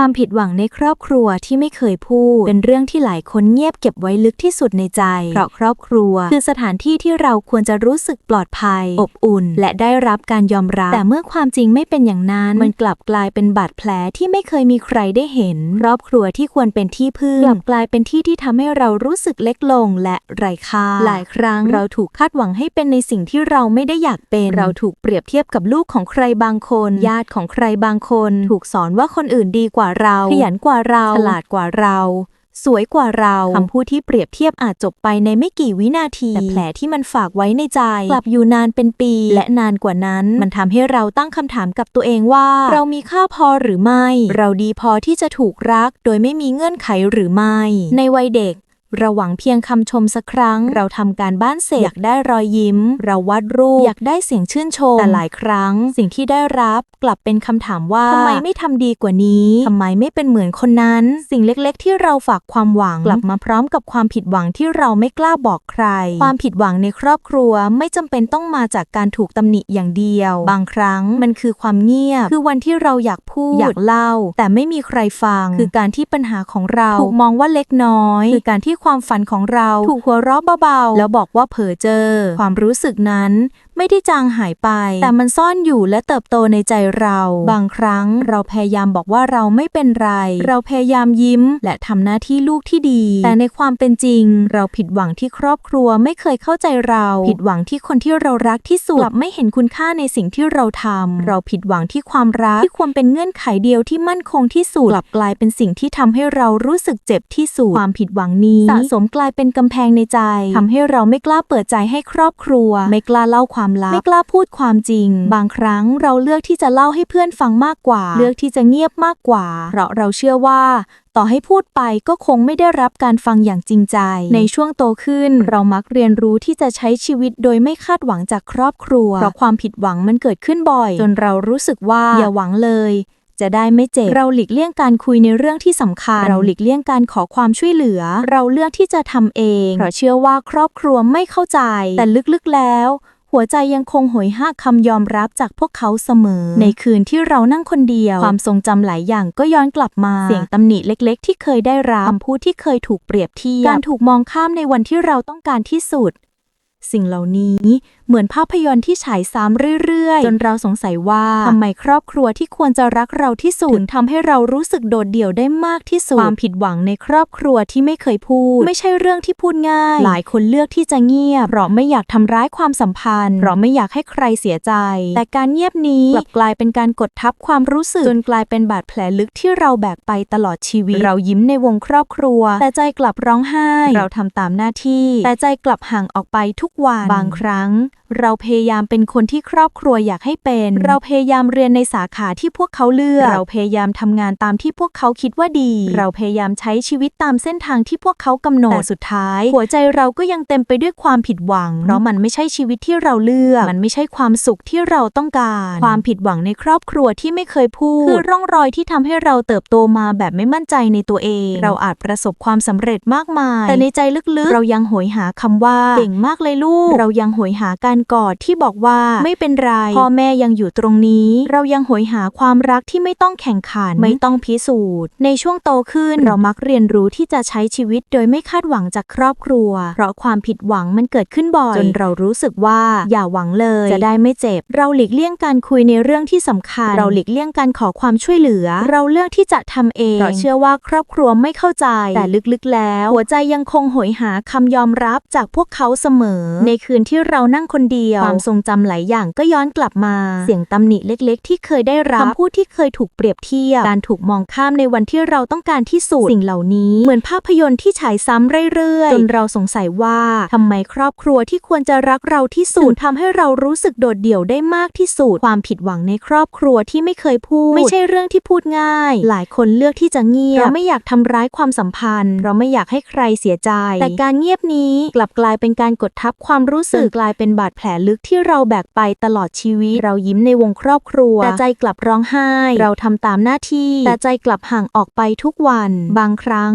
ความผิดหวังในครอบครัวที่ไม่เคยพูด เป็นเรื่องที่หลายคนเงียบเก็บไว้ลึกที่สุดในใจ เพราะครอบครัว คือสถานที่ที่เราควรจะรู้สึกปลอดภัย อบอุ่น และได้รับการยอมรับ แต่เมื่อความจริงไม่เป็นอย่างนั้น มันกลับกลายเป็นบาดแผลที่ไม่เคยมีใครได้เห็น ครอบครัวที่ควรเป็นที่พึ่งกลับกลายเป็นที่ที่ทำให้เรารู้สึกเล็กลงและไร้ค่าหลายครั้งเราถูกคาดหวังให้เป็นในสิ่งที่เราไม่ได้อยากเป็น เราถูกเปรียบเทียบกับลูกของใครบางคน ญาติของใครบางคน ถูกสอนว่าคนอื่นดีกว่าเรา ขยันกว่าเรา ฉลาดกว่าเรา สวยกว่าเราคำพูดที่เปรียบเทียบอาจจบไปในไม่กี่วินาที แต่แผลที่มันฝากไว้ในใจ กลับอยู่นานเป็นปี และนานกว่านั้น มันทำให้เราตั้งคำถามกับตัวเองว่า เรามีค่าพอหรือไม่ เราดีพอที่จะถูกรัก โดยไม่มีเงื่อนไขหรือไม่ ในวัยเด็ก เราหวังเพียงคำชมสักครั้ง เราทำการบ้านเสร็จอยากได้รอยยิ้ม เราวาดรูปอยากได้เสียงชื่นชมแต่หลายครั้ง สิ่งที่ได้รับกลับเป็นคำถามว่าทำไมไม่ทำดีกว่านี้ทำไมไม่เป็นเหมือนคนนั้น สิ่งเล็กๆ ที่เราฝากความหวังกลับมาพร้อมกับความผิดหวังที่เราไม่กล้าบอกใคร ความผิดหวังในครอบครัวไม่จำเป็นต้องมาจากการถูกตำหนิอย่างเดียว บางครั้งมันคือความเงียบ คือวันที่เราอยากพูดอยากเล่า แต่ไม่มีใครฟัง คือการที่ปัญหาของเราถูกมองว่าเล็กน้อย คือการที่ความฝันของเราถูกหัวเราะเบาๆ แล้วบอกว่าเผลอเจอ ความรู้สึกนั้น ไม่ได้จางหายไป แต่มันซ่อนอยู่และเติบโตในใจเรา บางครั้งเราพยายามบอกว่าเราไม่เป็นไร เราพยายามยิ้ม และทำหน้าที่ลูกที่ดี แต่ในความเป็นจริง เราผิดหวังที่ครอบครัวไม่เคยเข้าใจเรา ผิดหวังที่คนที่เรารักที่สุดกลับไม่เห็นคุณค่าในสิ่งที่เราทำเราผิดหวังที่ความรักที่ควรเป็นเงื่อนไขเดียวที่มั่นคงที่สุดกลับกลายเป็นสิ่งที่ทำให้เรารู้สึกเจ็บที่สุดความผิดหวังนี้สะสมกลายเป็นกำแพงในใจทำให้เราไม่กล้าเปิดใจให้ครอบครัว ไม่กล้าเล่าความลับไม่กล้าพูดความจริง บางครั้งเราเลือกที่จะเล่าให้เพื่อนฟังมากกว่า เลือกที่จะเงียบมากกว่า เพราะเราเชื่อว่า ต่อให้พูดไปก็คงไม่ได้รับการฟังอย่างจริงใจ ในช่วงโตขึ้น เรามักเรียนรู้ที่จะใช้ชีวิตโดยไม่คาดหวังจากครอบครัว เพราะความผิดหวังมันเกิดขึ้นบ่อย จนเรารู้สึกว่าอย่าหวังเลยจะได้ไม่เจ็บ เราหลีกเลี่ยงการคุยในเรื่องที่สำคัญ เราหลีกเลี่ยงการขอความช่วยเหลือ เราเลือกที่จะทำเอง เพราะเชื่อว่าครอบครัวไม่เข้าใจ แต่ลึกๆแล้ว หัวใจยังคงหอยหาคำยอมรับจากพวกเขาเสมอ ในคืนที่เรานั่งคนเดียว ความทรงจำหลายอย่างก็ย้อนกลับมา เสียงตำหนิเล็ก ๆ ที่เคยได้รับคำพูดที่เคยถูกเปรียบเทียบ การถูกมองข้ามในวันที่เราต้องการที่สุด สิ่งเหล่านี้เหมือนภาพยนตร์ที่ฉายซ้ำเรื่อยๆ จนเราสงสัยว่าทำไมครอบครัวที่ควรจะรักเราที่สุดถึงทำให้เรารู้สึกโดดเดี่ยวได้มากที่สุด ความผิดหวังในครอบครัวที่ไม่เคยพูด ไม่ใช่เรื่องที่พูดง่าย หลายคนเลือกที่จะเงียบเพราะไม่อยากทำร้ายความสัมพันธ์ เพราะไม่อยากให้ใครเสียใจ แต่การเงียบนี้กลับกลายเป็นการกดทับความรู้สึกจนกลายเป็นบาดแผลลึกที่เราแบกไปตลอดชีวิต เรายิ้มในวงครอบครัว แต่ใจกลับร้องไห้ เราทำตามหน้าที่ แต่ใจกลับห่างออกไปทุกวัน บางครั้ง เราพยายามเป็นคนที่ครอบครัวอยากให้เป็น เราพยายามเรียนในสาขาที่พวกเขาเลือก เราพยายามทำงานตามที่พวกเขาคิดว่าดี เราพยายามใช้ชีวิตตามเส้นทางที่พวกเขากำหนดแต่สุดท้าย หัวใจเราก็ยังเต็มไปด้วยความผิดหวัง เพราะมันไม่ใช่ชีวิตที่เราเลือก มันไม่ใช่ความสุขที่เราต้องการ ความผิดหวังในครอบครัวที่ไม่เคยพูดคือร่องรอยที่ทำให้เราเติบโตมาแบบไม่มั่นใจในตัวเอง เราอาจประสบความสำเร็จมากมาย แต่ในใจลึกๆ เรายังโหยหาคำว่าเก่งมากเลยลูกเรายังโหยหาการกอดที่บอกว่าไม่เป็นไร พ่อแม่ยังอยู่ตรงนี้ เรายังโหยหาความรักที่ไม่ต้องแข่งขัน ไม่ต้องพิสูจน์ ในช่วงโตขึ้นเรามักเรียนรู้ที่จะใช้ชีวิตโดยไม่คาดหวังจากครอบครัว เพราะความผิดหวังมันเกิดขึ้นบ่อย จนเรารู้สึกว่าอย่าหวังเลย จะได้ไม่เจ็บ เราหลีกเลี่ยงการคุยในเรื่องที่สำคัญ เราหลีกเลี่ยงการขอความช่วยเหลือ เราเลือกที่จะทำเองเพราะเชื่อว่าครอบครัวไม่เข้าใจ แต่ลึกๆ แล้ว หัวใจยังคงโหยหาคำยอมรับจากพวกเขาเสมอในคืนที่เรานั่งคนเดียว ความทรงจำหลายอย่างก็ย้อนกลับมา เสียงตำหนิเล็กๆ ที่เคยได้รับคำพูดที่เคยถูกเปรียบเทียบ การถูกมองข้ามในวันที่เราต้องการที่สุด สิ่งเหล่านี้เหมือนภาพยนตร์ที่ฉายซ้ำเรื่อยๆ จนเราสงสัยว่าทำไมครอบครัวที่ควรจะรักเราที่สุดทำให้เรารู้สึกโดดเดี่ยวได้มากที่สุด ความผิดหวังในครอบครัวที่ไม่เคยพูด ไม่ใช่เรื่องที่พูดง่าย หลายคนเลือกที่จะเงียบเราไม่อยากทำร้ายความสัมพันธ์ เราไม่อยากให้ใครเสียใจ แต่การเงียบนี้กลับกลายเป็นการกดทับความรู้สึกกลายเป็นบาดแผลลึกที่เราแบกไปตลอดชีวิต เรายิ้มในวงครอบครัว แต่ใจกลับร้องไห้ เราทำตามหน้าที่ แต่ใจกลับห่างออกไปทุกวัน บางครั้ง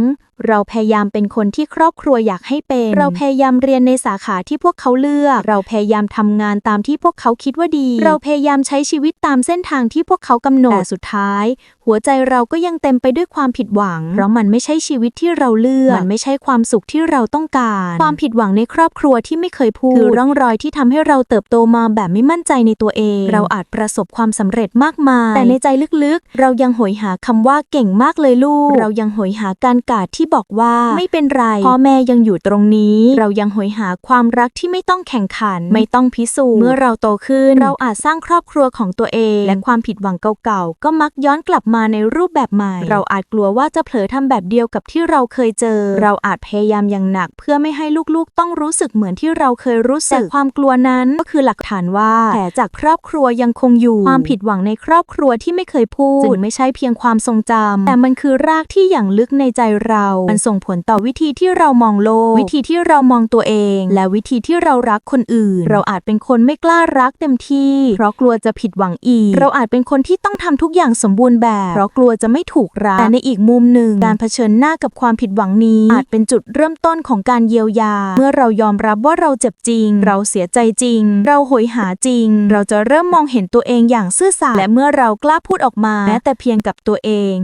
เราพยายามเป็นคนที่ครอบครัวอยากให้เป็น เราพยายามเรียนในสาขาที่พวกเขาเลือก เราพยายามทำงานตามที่พวกเขาคิดว่าดี เราพยายามใช้ชีวิตตามเส้นทางที่พวกเขากำหนดแต่สุดท้าย หัวใจเราก็ยังเต็มไปด้วยความผิดหวัง เพราะมันไม่ใช่ชีวิตที่เราเลือก มันไม่ใช่ความสุขที่เราต้องการ ความผิดหวังในครอบครัวที่ไม่เคยพูดคือร่องรอยที่ทำให้เราเติบโตมาแบบไม่มั่นใจในตัวเอง เราอาจประสบความสำเร็จมากมาย แต่ในใจลึกๆ เรายังโหยหาคำว่าเก่งมากเลยลูก เรายังโหยหาการกาดที่บอกว่าไม่เป็นไรพ่อแม่ยังอยู่ตรงนี้ เรายังโหยหาความรักที่ไม่ต้องแข่งขัน ไม่ต้องพิสูจน์เมื่อเราโตขึ้น เราอาจสร้างครอบครัวของตัวเอง และความผิดหวังเก่าๆก็มักย้อนกลับมาในรูปแบบใหม่ เราอาจกลัวว่าจะเผลอทำแบบเดียวกับที่เราเคยเจอ เราอาจพยายามอย่างหนัก เพื่อไม่ให้ลูกๆ ต้องรู้สึกเหมือนที่เราเคยรู้สึกแต่ความกลัวนั้นก็คือหลักฐานว่าแผลจากครอบครัวยังคงอยู่ ความผิดหวังในครอบครัวที่ไม่เคยพูดจึงไม่ใช่เพียงความทรงจำแต่มันคือรากที่อย่างลึกในใจเรามันส่งผลต่อวิธีที่เรามองโลก วิธีที่เรามองตัวเอง และวิธีที่เรารักคนอื่น เราอาจเป็นคนไม่กล้ารักเต็มที่ เพราะกลัวจะผิดหวังอีก เราอาจเป็นคนที่ต้องทำทุกอย่างสมบูรณ์แบบ เพราะกลัวจะไม่ถูกรัก แต่ในอีกมุมหนึ่ง การเผชิญหน้ากับความผิดหวังนี้ อาจเป็นจุดเริ่มต้นของการเยียวยา เมื่อเรายอมรับว่าเราเจ็บจริง เราเสียใจจริง เราโหยหาจริง เราจะเริ่มมองเห็นตัวเองอย่างซื่อสัตย์และเมื่อเรากล้าพูดออกมาแม้แต่เพียงกับตัวเอง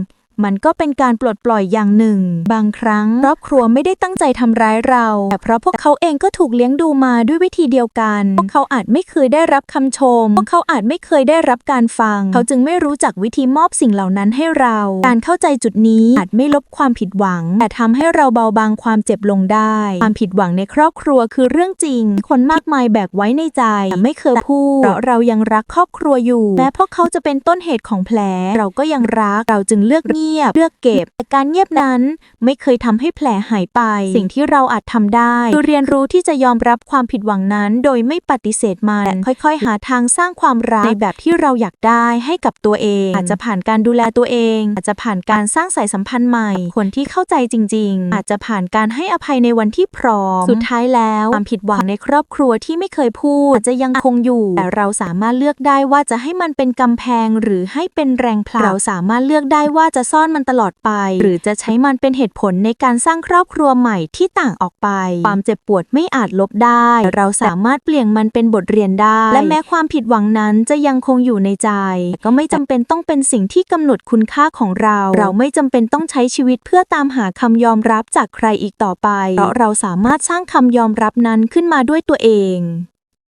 มันก็เป็นการปลดปล่อยอย่างหนึ่ง บางครั้งครอบครัวไม่ได้ตั้งใจทำร้ายเรา แต่เพราะพวกเขาเองก็ถูกเลี้ยงดูมาด้วยวิธีเดียวกัน พวกเขาอาจไม่เคยได้รับคำชม พวกเขาอาจไม่เคยได้รับการฟัง เขาจึงไม่รู้จักวิธีมอบสิ่งเหล่านั้นให้เรา การเข้าใจจุดนี้อาจไม่ลบความผิดหวัง แต่ทำให้เราเบาบางความเจ็บลงได้ ความผิดหวังในครอบครัวคือเรื่องจริง คนมากมายแบกไว้ในใจแต่ไม่เคยพูด เพราะเรายังรักครอบครัวอยู่ แม้พวกเขาจะเป็นต้นเหตุของแผล เราก็ยังรัก เราจึงเลือกเงียบเลือกเก็บ แต่การเงียบนั้นไม่เคยทำให้แผลหายไป สิ่งที่เราอาจทำได้คือเรียนรู้ที่จะยอมรับความผิดหวังนั้น โดยไม่ปฏิเสธมัน ค่อยๆ หาทางสร้างความรักในแบบที่เราอยากได้ให้กับตัวเอง อาจจะผ่านการดูแลตัวเอง อาจจะผ่านการสร้างสายสัมพันธ์ใหม่ คนที่เข้าใจจริง ๆ อาจจะผ่านการให้อภัยในวันที่พร้อม สุดท้ายแล้วความผิดหวังในครอบครัวที่ไม่เคยพูดอาจจะยังคงอยู่ แต่เราสามารถเลือกได้ว่าจะให้มันเป็นกำแพงหรือให้เป็นแรงผลักเราสามารถเลือกได้ว่าจะซ่อนมันตลอดไป หรือจะใช้มันเป็นเหตุผลในการสร้างครอบครัวใหม่ที่ต่างออกไป ความเจ็บปวดไม่อาจลบได้ เราสามารถเปลี่ยนมันเป็นบทเรียนได้ และแม้ความผิดหวังนั้นจะยังคงอยู่ในใจ ก็ไม่จำเป็นต้องเป็นสิ่งที่กำหนดคุณค่าของเรา เราไม่จำเป็นต้องใช้ชีวิตเพื่อตามหาคำยอมรับจากใครอีกต่อไป เพราะเราสามารถสร้างคำยอมรับนั้นขึ้นมาด้วยตัวเอง